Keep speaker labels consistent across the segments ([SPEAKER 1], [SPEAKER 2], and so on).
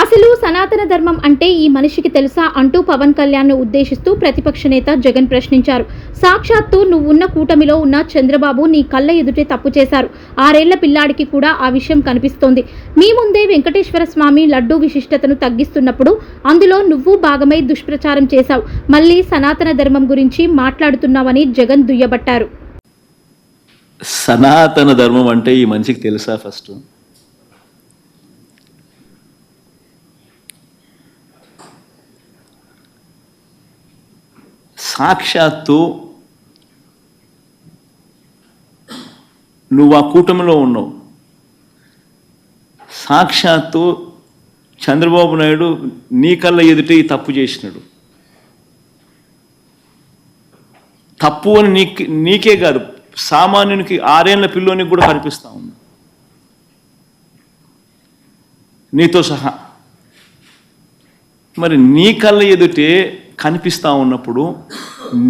[SPEAKER 1] అసలు సనాతన ధర్మం అంటే ఈ మనిషికి తెలుసా అంటూ పవన్ కళ్యాణ్ను ఉద్దేశిస్తూ ప్రతిపక్ష నేత జగన్ ప్రశ్నించారు. సాక్షాత్తు నువ్వున్న కూటమిలో ఉన్న చంద్రబాబు నీ కళ్ళ ఎదుటే తప్పు చేశారు. ఆరేళ్ళ పిల్లాడికి కూడా ఆ విషయం కనిపిస్తోంది. మీ ముందే వెంకటేశ్వర స్వామి లడ్డూ విశిష్టతను తగ్గిస్తున్నప్పుడు అందులో నువ్వు భాగమై దుష్ప్రచారం చేశావు. మళ్ళీ సనాతన ధర్మం గురించి మాట్లాడుతున్నావని జగన్ దుయ్యబట్టారు.
[SPEAKER 2] సనాతన ధర్మం అంటే ఈ మనిషికి తెలుసా ఫస్ట్? సాక్షాత్తు నువ్వు ఆ కూటమిలో ఉన్నావు. సాక్షాత్తు చంద్రబాబు నాయుడు నీ కళ్ళ ఎదుటే ఈ తప్పు చేసినాడు. తప్పు అని నీకే నీకే కాదు సామాన్యునికి ఆరేళ్ళ పిల్లోనికి కూడా కనిపిస్తా ఉంది. నీతో సహా. మరి నీ కళ్ళ ఎదుటే కనిపిస్తా ఉన్నప్పుడు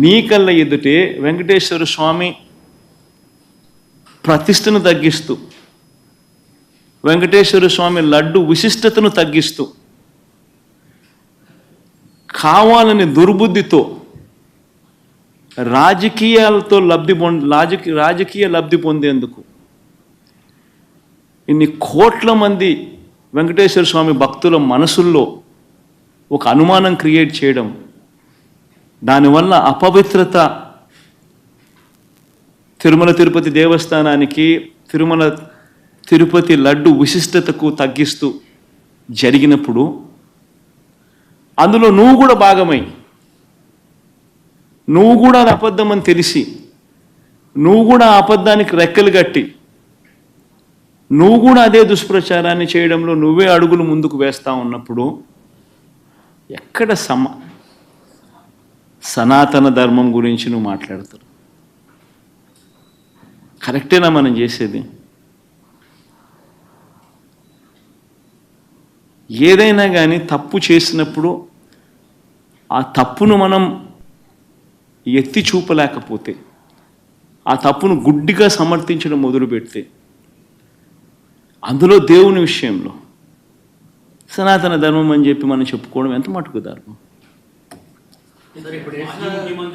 [SPEAKER 2] నీ కళ్ళ ఎదుటే వెంకటేశ్వర స్వామి ప్రతిష్టను తగ్గిస్తూ వెంకటేశ్వర స్వామి లడ్డు విశిష్టతను తగ్గిస్తూ కావాలని దుర్బుద్ధితో రాజకీయాలతో లబ్ధి పొంద రాజకీయ రాజకీయ లబ్ధి పొందేందుకు ఇన్ని కోట్ల మంది వెంకటేశ్వర స్వామి భక్తుల మనసుల్లో ఒక అనుమానం క్రియేట్ చేయడం దానివల్ల అపవిత్రత. తిరుమల తిరుపతి దేవస్థానానికి తిరుమల తిరుపతి లడ్డు విశిష్టతకు తగ్గిస్తూ జరిగినప్పుడు అందులో నువ్వు కూడా భాగమై నువ్వు కూడా అది అబద్ధం అని తెలిసి నువ్వు కూడా ఆ అబద్ధానికి రెక్కలు కట్టి నువ్వు కూడా అదే దుష్ప్రచారాన్ని చేయడంలో నువ్వే అడుగులు ముందుకు వేస్తా ఉన్నప్పుడు ఎక్కడ సమ సనాతన ధర్మం గురించి నువ్వు మాట్లాడతారు కరెక్టేనా మనం చేసేది? ఏదైనా కానీ తప్పు చేసినప్పుడు ఆ తప్పును మనం ఎత్తి చూపలేకపోతే ఆ తప్పును గుడ్డిగా సమర్థించడం మొదలు పెడితే అందులో దేవుని విషయంలో సనాతన ధర్మం అని చెప్పి మనం చెప్పుకోవడం ఎంత మటుకు ధర్మం It's a reputation.